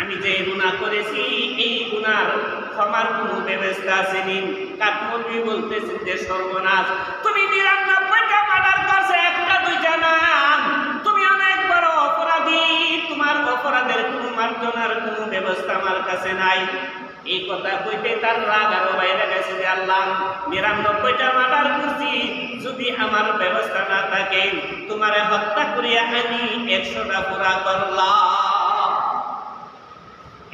আমি যে গুণা করেছি, এই গুণার ক্ষমার কোনো ব্যবস্থা আছে আসেনি কাঠমন্ত্রী বলতেছেন যে, সর্বনাশ, তুমি নিরানব্বইটা মার্ডার করছে, একটা দুইটা না। তুমি অনেক অপরাধী, তোমার অপরাধের কোনো মার্জনার কোনো ব্যবস্থা আমার কাছে নাই। এই কথা কইতে তার রাগ আরও বাইরে গেছে যে, আল্লাহ, নিরানব্বইটা মার্ডার করছি, যদি আমার ব্যবস্থা না থাকে, তোমারে হত্যা করিয়া আমি একশোটা পুরা করলাম।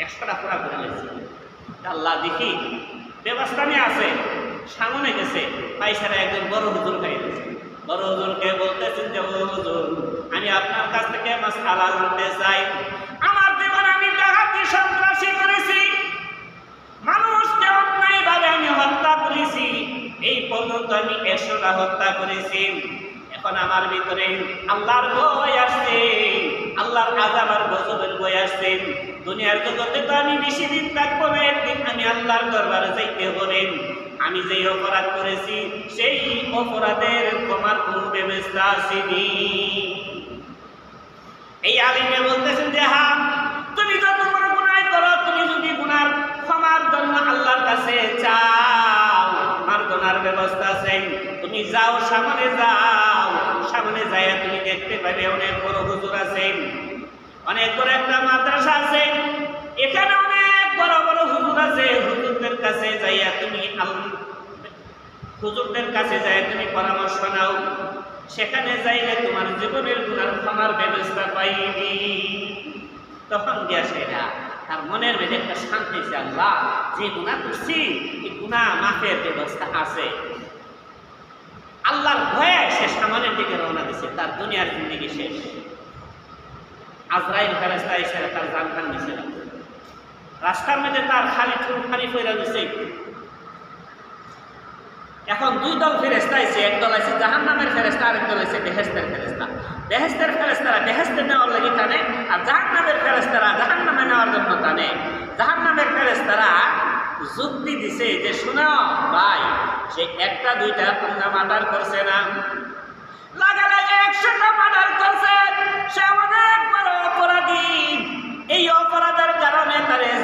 একশোটা পুরা করে গেছি আল্লাহ দেখি, ব্যবস্থা নিয়ে আছে, সামনে গেছে পাইসারা একজন বড় হুজুর খাই গেছে বড় হুজুরকে বলতেছেন যে, ও হুজুর, আমি আপনার কাছ থেকে মাস আলা জানতে চাই। আমার জীবন আমি ডাকাতি সন্ত্রাসী করেছি। মানুষকে অন্যায়ভাবে আমি হত্যা করেছি। এই পর্যন্ত আমি একশোটা হত্যা করেছি। এখন আমার ভিতরে আল্লাহর বই আসছে। আল্লাহর আজাব আর গজবের বই আসছে। দুনিয়ার জগতে তো আমি বেশি দিন থাকব না, একদিন আমি আল্লাহর দরবারে যাইতে হবেন আমি যেই অপরাধ করেছি, সেই অপরাধের তোমার কোনো ব্যবস্থা আসেনি। এই আলিমে বলতেছেন যে হ্যাঁ তুমি যত বড় গুনাহ করো, তুমি যদি গুনার ক্ষমার জন্য আল্লাহর কাছে চাও মার্জনার ব্যবস্থা আছে। তুমি যাও, সামনে যাও, সামনে যাইয়া তুমি দেখতে পাবে অনেক বড় হুজুর আছে অনেক বড় একটা মাদ্রাসা আছে, এখানে অনেক বড় বড় হুজুর আছে, হুজুরদের কাছে যাইয়া তুমি হুজুরদের কাছে যাই তুমি পরামর্শ নাও। সেখানে যাইলে তোমার জীবনের গুণার ক্ষমার ব্যবস্থা পাইবি। তখন গিয়া সেটা তার মনের মধ্যে একটা শান্তি আছে, আল্লাহ, যে গুণা করছি এই গুণা মাফের ব্যবস্থা আছে। আল্লাহর ভয়ে সে সামনের দিকে রওনা দিছে, তার দুনিয়ার জিন্দিগি শেষ। আজরাইল ফেরেস্তা এসে তার জান খান দিছে। রাস্তার মধ্যে তার খালি চুল খালি ফেরা দিছে। এখন দুই দল ফেরেস্তা আছে এক দল আছে জাহান নামের ফেরেস্তা আরেক দল আছে বেহেস্তের ফেরেস্তা বেহেস্তের ফেরেস্তারা বেহেস্তে নেওয়ার লাগে টানে আর জাহান নামের ফেরেস্তারা জাহান নামে নেওয়ার জন্য টানে। জাহান নামের ফেরেস্তারা যুক্তি দিছে যে, শোনো ভাই, সে একটা দুইটা তোমরা মার্ডার করছে না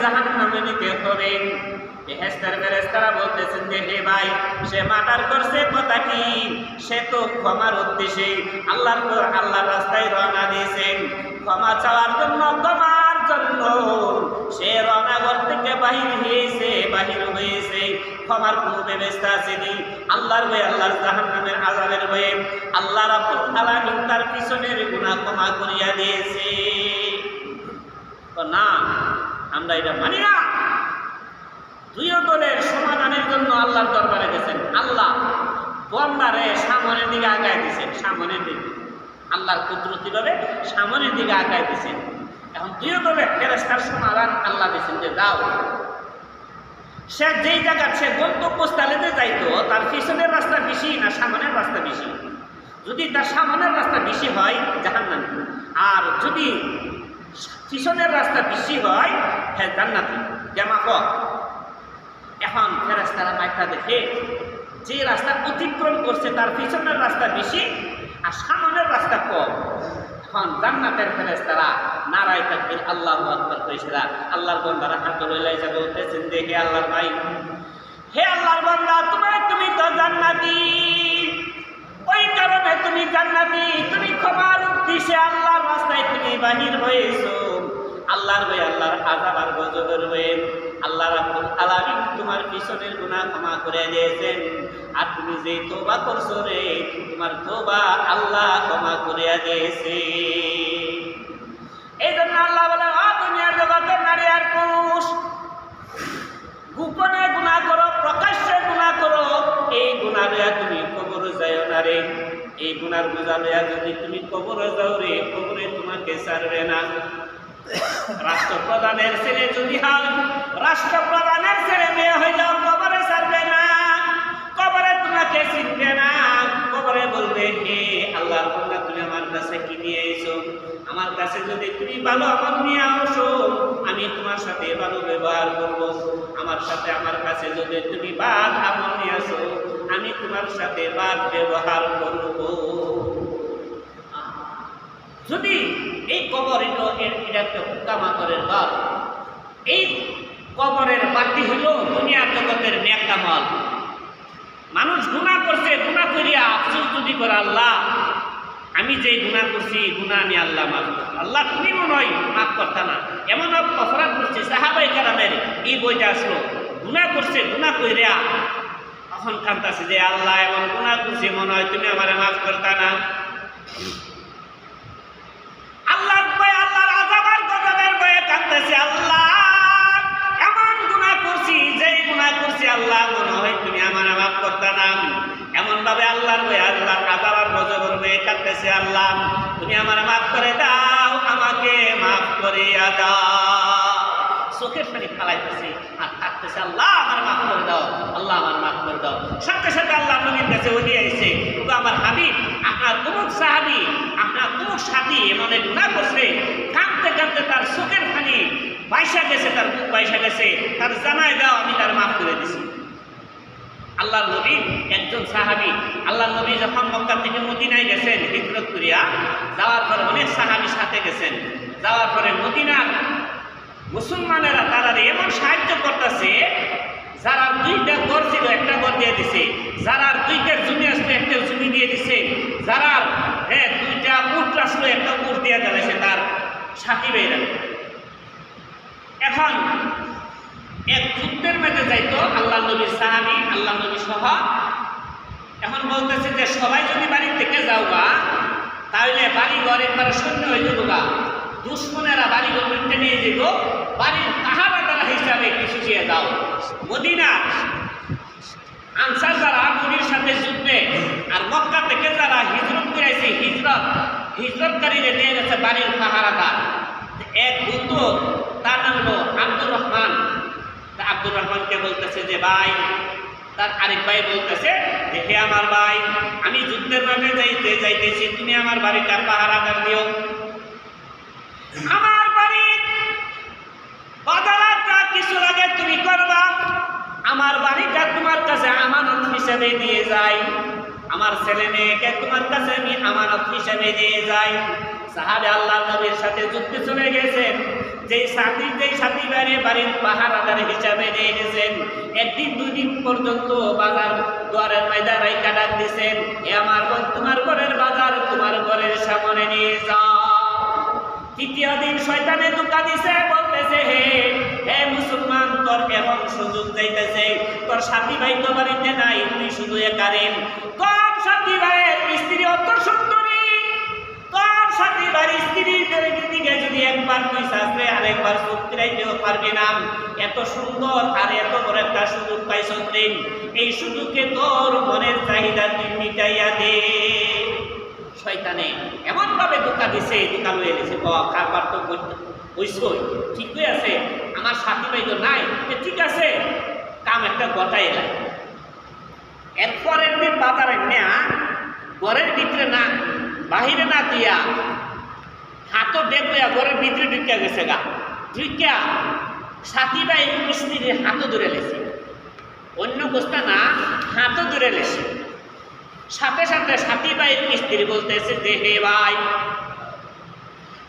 জাহান নামে নিতে হবে। বেহেস্তার বেরেস্তারা বলতেছেন যে, হে ভাই, সে মার্ডার করছে কথা কি? সে তো ক্ষমার উদ্দেশ্যে আল্লাহর আল্লাহর রাস্তায় রওনা দিয়েছেন। ক্ষমা চাওয়ার জন্য ক্ষমার জন্য। সে রওনাগর থেকে বাহির হয়েছে বাহির হয়েছে। ক্ষমার কোনো ব্যবস্থা আসেনি আল্লাহর বয়ে আল্লাহর জাহান নামের আজাবের বয়ে আল্লাহ রাব্বুল আলামিন তার পিছনের গুনাহ ক্ষমা করিয়া দিয়েছে। তো না আমরা এটা মানি না। দুই দলের সমাধানের জন্য আল্লাহর দরবারে গেছেন। আল্লাহ বন্দারে সামনের দিকে আগায় দিয়েছেন সামনের দিকে। আল্লাহর কুদরতি ভাবে সামনের দিকে আগায় দিয়েছেন এখন দুই দলের ফেরেস্তার সমাধান আল্লাহ দিয়েছেন যে যাও। সে যেই জায়গার সে গন্তব্যস্থলে যে যাইতো, তার পিছনের রাস্তা বেশি না সামনের রাস্তা বেশি? যদি তার সামনের রাস্তা বেশি হয়, জাহান্নাম। আর যদি পিছনের রাস্তা বেশি হয় হ্যাঁ জান্নাতি, জামা কর এখন ফেরেস্তারা মাইকটা দেখে যে রাস্তা অতিক্রম করছে তার পিছনের রাস্তা বেশি আর সামনের রাস্তা কম। এখন জান্নাতের ফেরেস্তারা নারায় তাকবীর, আল্লাহু আকবার কইছিলা আল্লাহর বন্দারা হাত লইলাই যাবে যে, হে আল্লাহর ভাই, হে আল্লাহর বান্দা তোমার তুমি তো জান্নাতি। ওই কারণে তুমি জান্নাতি, তুমি ক্ষমার উদ্দেশ্যে আল্লাহর রাস্তায় তুমি বাহির হয়েছো। আল্লাহর ভাই আল্লাহর আজাব আর গজবের হয়ে আল্লাহ রাব্বুল আলামিন তোমার পিছনের গুনাহ ক্ষমা করে দিয়েছেন। আর তুমি যে তোবা করছ রে, তোমার তোবা আল্লাহ ক্ষমা করে দিয়েছে। এই জন্য আল্লাহ বলে, আ দুনিয়ার জগতের নারী আর পুরুষ, গোপনে গুণা করো, প্রকাশ্যে গুণা করো। এই গুণা লইয়া তুমি কবর যাও না রে। এই গুণার বোঝা লইয়া যদি তুমি কবর যাও রে, কবরে তোমাকে ছাড়বে না। রাষ্ট্রপ্রধানের ছেলে যদি হয়, রাষ্ট্রপ্রধানের ছেলে মেয়ে হইলেও কবরে ছাড়বে না। কবরে তোমাকে চিনবে না। কবরে বলবে, হে আল্লাহর বন্ধা তুমি আমার কাছে কি নিয়ে এসো? আমার কাছে যদি তুমি ভালো আমল নিয়ে আসো, আমি তোমার সাথে ভালো ব্যবহার করব। আমার সাথে আমার কাছে যদি তুমি বাদ আমল নিয়ে আসো, আমি তোমার সাথে বাদ ব্যবহার করব। যদি এই কবর এটা একটা পোকামাকড়ের ঘর এই কবরের বাতি হলো দুনিয়ার জগতের ন্যাকামল মানুষ গুণা করছে গুণা করিয়া আফসোস যদি করে, আল্লাহ, আমি যে গুণা করছি গুণা আমি আল্লাহ মাফ। আল্লাহ তুমি মনে হয় মাফ করতা না। এমন অপরাধ করছে সাহাবাই কারামের। এই বইটা আসলো। গুণা করছে গুণা কইরা তখন কান্তাছে যে, আল্লাহ, এমন গুণা করছে, মনে হয় তুমি আমার মাফ করতা না আল্লাহর ভয়ে আল্লাহর আজাবার গজবের ভয়ে কাঁদতেছে আল্লাহ। এমন গুনাহ করছি, যেই গুনাহ করছি আল্লাহ, মনে হয় তুমি আমার মাফ করতে না। এমন ভাবে আল্লাহর ভয়ে আল্লাহর আজাবার গজবের ভয়ে কাঁদতেছে আল্লাহ। তুমি আমার মাফ করে দাও, আমাকে মাফ করিয়া দাও। চোখের পানি ফালাইতেছে আর কাঁদতেছে, আল্লাহ আমার মাফ করে দাও, আল্লাহ আমার মাফ করে দাও। সাথে সাথে আল্লাহ নবীর কাছে ওলি আইছে আমার হাবিব আপনার তুমুক সাহাবি আপনার তুমুক সাথী করছে। কাঁদতে কাঁদতে তার চোখের পানি বাইসা গেছে, তার বুক বাইসা গেছে। তার জানায় দাও, আমি তার মাফ করে দিছি। আল্লাহ নবী একজন সাহাবি, আল্লাহ নবী যখন মক্কা থেকে মদিনায় গেছেন হিজরত করিয়া, যাওয়ার পরে অনেক সাহাবি সাথে গেছেন। যাওয়ার পরে মদিনার মুসলমানেরা তারা এমন সাহায্য করতেছে যারা দুইটা ঘর ছিল, একটা ঘর দিয়ে দিছে। যারা দুইটা জমি আসলো, একটা জমি দিয়ে দিছে। যারা হ্যাঁ দুইটা উঠ আসলো, একটা উঠ দিয়ে দিয়েছে তার সাথী ভাইরা। এখন এক যুদ্ধের মধ্যে যাইতো আল্লাহ নবীর সাহাবি, আল্লাহ নবী সহ। এখন বলতেছে যে, সবাই যদি বাড়ি থেকে যাও বা তাহলে বাড়ি ঘর একবার শূন্য হয়ে যাব গা। দুশ্মনেরা বাড়ি ঘর নিয়ে যাব বাড়ির পাহারাদার হিসাবে দিয়ে দাও মদিনা। আনসার যারা নবীর সাথে যুদ্ধে, আর মক্কা থেকে যারা হিজরত করেছে হিজরত, হিজরতকারীদের নিয়ে গেছে বাড়ির পাহারাদার। এক বন্ধু, তার নাম হলো আব্দুর রহমান। আব্দুর রহমানকে বলতেছে যে, ভাই, তার আরেক ভাই বলতেছে যে, হে আমার ভাই, আমি যুদ্ধের মাঠে যাইতে যাইতেছি, তুমি আমার বাড়িটা পাহারাদার দিও। আমার বাড়ি কিছু আগে তুমি করবা। আমার বাড়িটা তোমার কাছে আমানত হিসেবে দিয়ে যাই আমার ছেলে মেয়েকে তোমার কাছে আমি আমানত হিসেবে দিয়ে যাই। সাহাবে আল্লাহ নবীর সাথে যুদ্ধে চলে গেছেন। যেই সাথী যেই সাথী বাড়ি, বাড়ির পাহারাদার হিসাবে নিয়ে গেছেন। একদিন দুই দিন পর্যন্ত বাজার দুয়ারের ময়দান রাইকা ডাক দিছেন, এ আমার বোন, তোমার ঘরের বাজার, তোমার ঘরের সামনে নিয়ে যাও। তৃতীয় দিন শয়তানে দুকা দিছে, বলতেছে, হে হে মুসলমান, তোর এমন সুযোগ যাইতেছে। তোর সাথী ভাই তো বাড়িতে নাই, তুই শুধু একারেন তোর সাথী ভাইয়ের স্ত্রী অত সুন্দরী? তোর সাথী ভাইয়ের স্ত্রীর দিকে যদি একবার তুই শাস্ত্রে আর একবার চোখতেও পারবি না, এত সুন্দর আর এত বড় একটা সুযোগ পাইছ এই সুযোগে তোর মনের চাহিদা তুই মিটাইয়া দে। শয়তানে এমন ভাবে দোকা দিছে দোকা লয়ে গেছে কারবার তো হইছই ঠিকই আছে, আমার সাথী ভাই তো নাই ঠিক আছে, কাম একটা গটাই এলাই এরপরের দিন বাজারে নেয়া, ঘরের ভিতরে না, বাহিরে না দিয়া, হাতও দেখবে ঘরের ভিতরে ঢুকিয়া গেছে গা। ঢুকিয়া সাথী ভাই স্ত্রীর হাতও ধরে লেছে। অন্য গোস্তা না, হাতও ধরে লেছে। সাথে সাথে সাথী ভাই স্ত্রী বলতেছে, যে হে ভাই,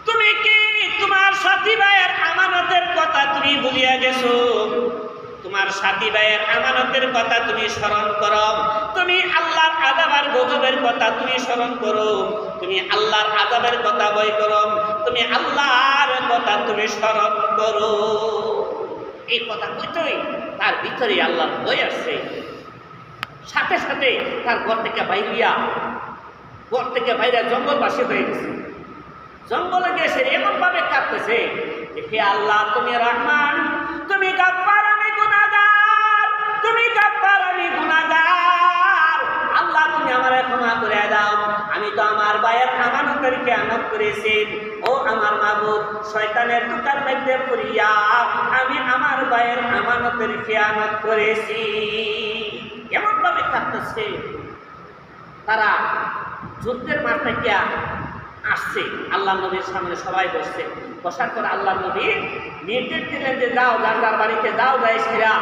তুমি কি তোমার সাথী ভাইয়ের আমানতের কথা তুমি ভুলিয়া গেছো? তোমার সাথী ভাইয়ের আমানতের কথা তুমি স্মরণ করো। তুমি আল্লাহর আজাবার গজবের কথা তুমি স্মরণ করো। তুমি আল্লাহর আজাবের কথা বই করো। তুমি আল্লাহর কথা তুমি স্মরণ করো। এই কথা কইতই তার ভিতরে আল্লাহ বই আসছে সাথে সাথে তার ঘর থেকে বাইরিয়া ঘর থেকে বাইরে জঙ্গলবাসী হয়ে গেছে। জঙ্গলে গেছে এমন ভাবে কাঁদতেছে হে আল্লাহ, তুমি রহমান, তুমি গাপ্পার আমি গুনাহগার, তুমি গাপ্পার আমি গুনাহগার। আল্লাহ, তুমি আমার ক্ষমা করে দাও। আমি তো আমার ভাইয়ের আমানতের খেয়ানত করেছি। ও আমার মাবুদ শয়তানের দোকান মধ্যে পড়িয়া আমি আমার ভাইয়ের আমানতের খেয়ানত করেছি। এমন ভাবে কাঁদতেছে। তারা যুদ্ধের মাঠ থেকে আসছে। আল্লাহ নবীর সামনে সবাই বসছে। বসার পর আল্লাহ নবী নির্দেশ দিলেন যে, যাও, যার যার বাড়িতে যাও, যাই সেরা।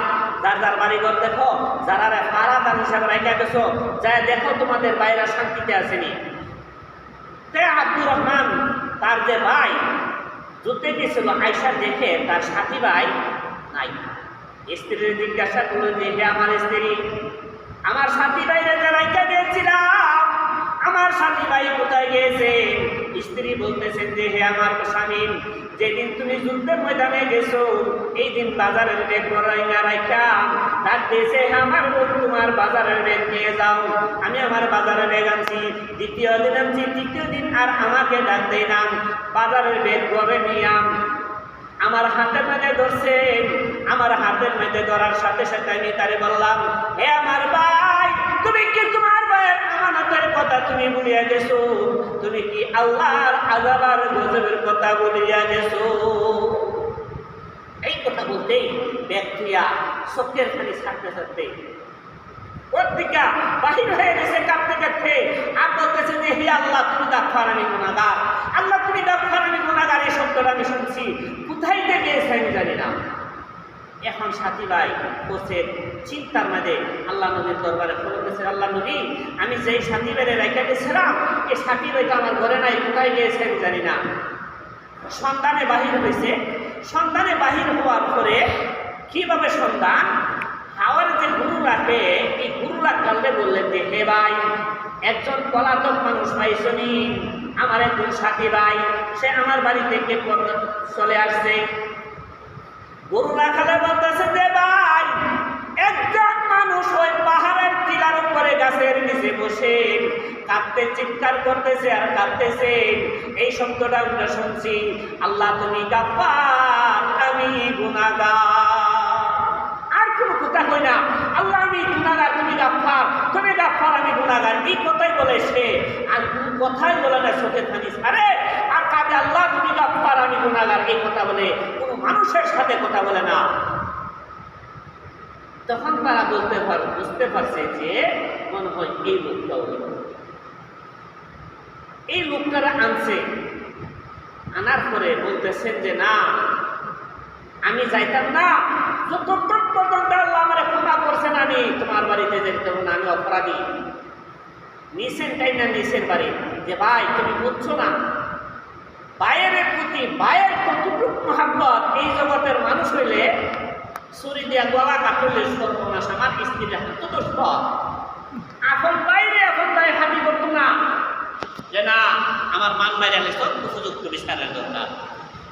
যার যার বাড়ি ঘর দেখো, যারা পাড়া তার হিসাবে রেখে গেছো, যাই দেখো তোমাদের বাইরা শান্তিতে আসেনি। তে আব্দুর রহমান, তার যে ভাই, যুদ্ধে গেছিল আয়সা দেখে তার সাথী ভাই নাই। স্ত্রীর জিজ্ঞাসা করল যে, হে আমার স্ত্রী, আমার সাথী বাইরে যারাইকা গিয়েছিলাম, আমার সাথী ভাই কোথায় গিয়েছে? স্ত্রী বলতেছেন যে, হে আমার স্বামী, যেদিন তুমি যুদ্ধের ময়দানে গেছো, এই দিন বাজারের ব্যাগ না রাখা ডাক দিয়েছে আমার বোন, তোমার বাজারের ব্যাগ নিয়ে যাও। আমি আমার বাজারের ব্যাগ আনছি, দ্বিতীয় দিন আনছি, তৃতীয় দিন আর আমাকে ডাক না। বাজারের ব্যাগ ঘরে নিয়ে আম। আমার হাতের মধ্যে ধরছেন আমার হাতের মধ্যে ধরার সাথে সাথে আমি তারে বললাম হে আমার ভাই, তুমি কি তোমার ভাইয়ের আমানতের কথা তুমি বলিয়া গেছো? তুমি কি আল্লাহর আজাবার গজবের কথা বলিয়া গেছো? এই কথা বলতেই ব্যক্তিয়া সত্যের খালি ছাড়তে ছাড়তে পত্রিকা বাহির হয়ে গেছে কাঁপতে কাঁপতে। আর বলতেছে যে, হে আল্লাহ, তুমি গাফার আমি গুণাগার আল্লাহ, তুমি গাফার আমি শব্দটা আমি শুনছি, কোথায় থেকে গিয়েছে আমি জানি না। এখন সাথী ভাই বসে চিন্তার মাঝে আল্লাহ নবীর দরবারে ফলো করেছে আল্লাহ নবী, আমি যেই সাথী ভাইরে রেখে গেছিলাম এই সাথী ভাইটা আমার ঘরে নাই, কোথায় গিয়েছে আমি জানি না। সন্তানে বাহির হয়েছে। সন্তানে বাহির হওয়ার পরে কীভাবে সন্তান হাওয়ার যে গুরু রাখে এই গুরুরা কালকে বললেন যে, হে ভাই, একজন পলাতক মানুষ পাইছনি আমার একজন সাথী ভাই, সে আমার বাড়ি থেকে চলে আসছে। গরু রাখালে বলতেছে যে, ভাই, একজন মানুষ ওই পাহাড়ের টিলার উপরে গাছের নিচে বসে কাঁদতে, চিৎকার করতেছে আর কাঁদতেছে। এই শব্দটা আমরা শুনছি, আল্লাহ, তুমি গাফার আমি গুনাগার আর কোনো কথা কই না। আমি গুনাগার তুমি গাফার তুমি গাফার আমি গুনাগার এই কথাই বলে সে? আর কথাই বলে না, চোখে থানি আরে আর কাজে আল্লাহ, তুমি গাফার আমি গুনাগার এই কথা বলে কোনো মানুষের সাথে কথা বলে না। তখন তারা বলতে পার, বুঝতে পারছে যে মনে হয় এই লোকটা ওই এই লোকটারা আনছে। আনার পরে বলতেছেন যে, না, আমি যাইতাম না। যতক্ষণ পর্যন্ত আল্লাহ করছেন আমি, তোমার বাড়িতে যেতে আমি অপরাধী। নিছেন তাই না নিছেন বাড়ি? যে ভাই, তুমি বুঝছ না? বায়ের প্রতি বায়ের কতটুকু মহাব্বত? এই জগতের মানুষ হইলে ছুরি দিয়া গলা কাটলে সর্বনাশ, আমার স্ত্রীর হাতে এখন বাইরে এখন বাইরে হাতি করতো না। যে না, আমার মান বাইরে আলে সব উপযুক্ত বিচারের দরকার।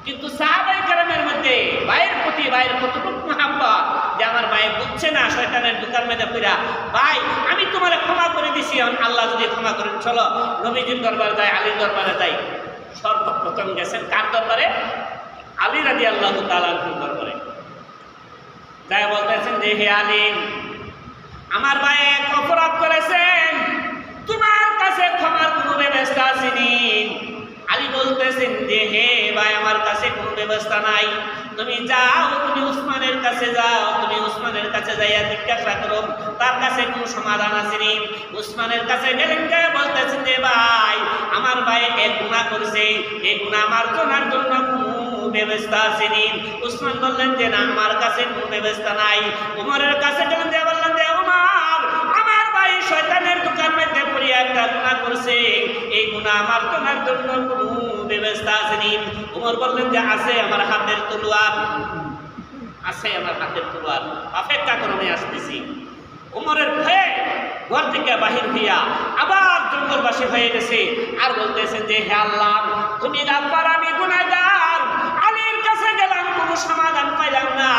কিন্তু সাহাবাই কারামের মধ্যে ভাইয়ের প্রতি, ভাইয়ের কতটুকু মহাব্বত যে আমার ভাই বুঝছে না শয়তানের দোকান মেঝে ফিরা ভাই, আমি তোমার ক্ষমা করে দিছি আল্লাহ যদি ক্ষমা করেন, চলো নবীজির দরবারে যাই, আলীর দরবারে যাই। সর্বপ্রথম গেছেন কার দরবারে? আলী রাজি আল্লাহ তালার দরবারে। যাই বলতেছেন যে, হে আলিম আমার ভাই এক অপরাধ করেছেন। তোমার কাছে ক্ষমার কোনো ব্যবস্থা আসেনি আলী বলতেছেন যে, হে ভাই, আমার কাছে কোনো ব্যবস্থা নাই। তুমি যাও, তুমি উসমানের কাছে যাও, তুমি উসমানের কাছে যাইয়া জিজ্ঞাসা করো, তার কাছে কোনো সমাধান আসেনি উসমানের কাছে গেলেন বলতেছেন যে, ভাই, আমার ভাই এক গুণা করেছে এই গুণা আমার জনার জন্য কোনো ব্যবস্থা আসেনি উসমান বললেন যে, না, আমার কাছে কোনো ব্যবস্থা নাই। উমরের কাছে গেলেন, যে বললেন যে, উমার, আমার ভাই পড়িয়া একটা গুণা করছে, এই গুণা আমার তোমার জন্য কোনো ব্যবস্থা আসেনি। উমর বললেন যে, আছে আমার হাতের তলোয়ার। আছে আমার হাতের তলোয়ার। অপেক্ষা করে, আমি আসতেছি। উমরের ভয়ে ঘর থেকে বাহির হইয়া আবার জঙ্গলবাসী হয়ে গেছে। আর বলতেছেন যে, হে আল্লাহ, তুমি গাফার আমি গেলাম সমাধান পাইলাম না।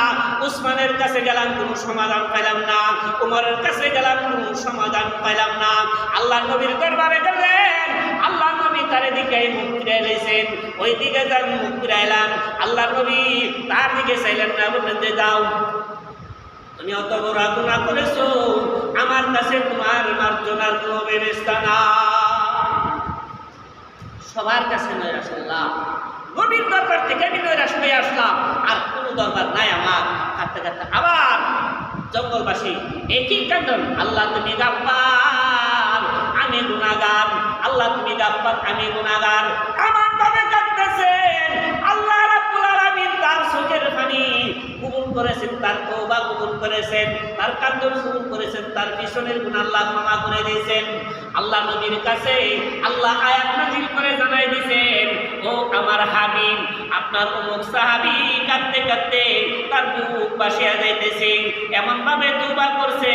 উসমানের কাছে গেলাম, কোনো সমাধান পাইলাম না। উমরের কাছে গেলাম, কোনো সমাধান পাইলাম না। আল্লাহ নবীর দরবারে গেলেন। আল্লাহ নবী তার দিকে মুখ ফিরে এলেছেন ওই দিকে যান মুখ ফিরে এলাম আল্লাহ নবী তার দিকে চাইলেন না, বললেন যে যাও। তুমি অত বড় গুণা করেছ। আমার কাছে তোমার মার্জনার কোনো ব্যবস্থা না সবার কাছে নয় আসলাম নবীর দরবার থেকে আমি নৈরাশ হয়ে আসলাম, আর কোনো দরবার নাই আমার। কাঁদতে কাঁদতে আবার জঙ্গলবাসী একই কান্দন, আল্লাহ তুমি গাপ্পার আমি গুণাগার আল্লাহ তুমি গাপ্পার আমি গুণাগার আমার ভাবে কাঁদতেছেন, আল্লাহ রাব্বুল আলামিন তার চোখের পানি কবুল করেছেন, তার তওবা কবুল করেছেন, তার কান্দন কবুল করেছেন, তার পিছনের গুণ আল্লাহ ক্ষমা করে দিয়েছেন। আল্লাহ নবীর কাছে আল্লাহ আয়াত নাজিল করে জানাই দিয়েছেন ও আমার হাবিব, আপনার অমুক সাহাবি কাঁদতে কাঁদতে তার বুক বাসিয়া যাইতেছে। এমনভাবে তুবা করছে,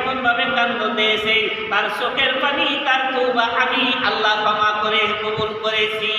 এমনভাবে কান্দ দিয়েছে। তার চোখের পানি, তার তুবা আমি আল্লাহ ক্ষমা করে কবুল করেছি।